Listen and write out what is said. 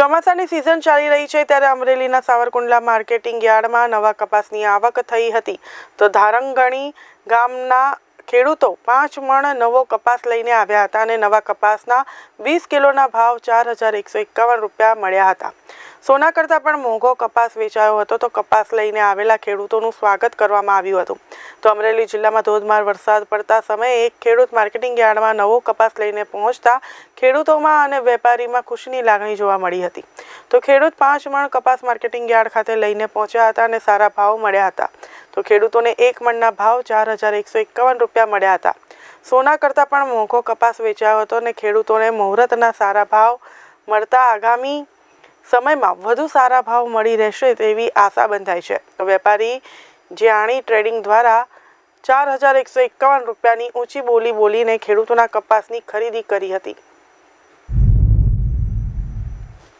ચોમાસાની સિઝન ચાલી રહી છે ત્યારે અમરેલીના સાવરકુંડલા માર્કેટિંગ યાર્ડમાં નવા કપાસની આવક થઈ હતી. તો ધારંગણી ગામના ખેડૂતો પાંચ મણ નવો કપાસ લઈને આવ્યા હતા અને નવા કપાસના વીસ કિલોના ભાવ ચાર હજાર એકસો એકાવન રૂપિયા મળ્યા હતા. સોના કરતાં પણ મોંઘો કપાસ વેચાયો હતો તો કપાસ લઈને આવેલા ખેડૂતોનું સ્વાગત કરવામાં આવ્યું હતું. તો અમરેલી જિલ્લામાં ધોધમાર વરસાદ પડતા સમયે એક ખેડૂત માર્કેટિંગ યાર્ડમાં નવો કપાસ લઈને પહોંચતા ખેડૂતોમાં અને વેપારીમાં ખુશીની લાગણી જોવા મળી હતી. તો ખેડૂત પાંચ મણ કપાસ માર્કેટિંગ યાર્ડ ખાતે લઈને પહોંચ્યા હતા અને સારા ભાવ મળ્યા હતા. તો ખેડૂતોને એક મણના ભાવ ચાર હજાર એકસો એકાવન રૂપિયા મળ્યા હતા. સોના કરતાં પણ મોંઘો કપાસ વેચાયો હતો અને ખેડૂતોને મુહૂર્તના સારા ભાવ મળતા આગામી સમયમાં વધુ સારા ભાવ મળી રહેશે તેવી આશા બંધાય છે. વેપારી જ્યાણી ટ્રેડિંગ દ્વારા ચાર હજાર એકસો એકાવન રૂપિયાની ઊંચી બોલી બોલીને ખેડૂતોના કપાસની ખરીદી કરી હતી.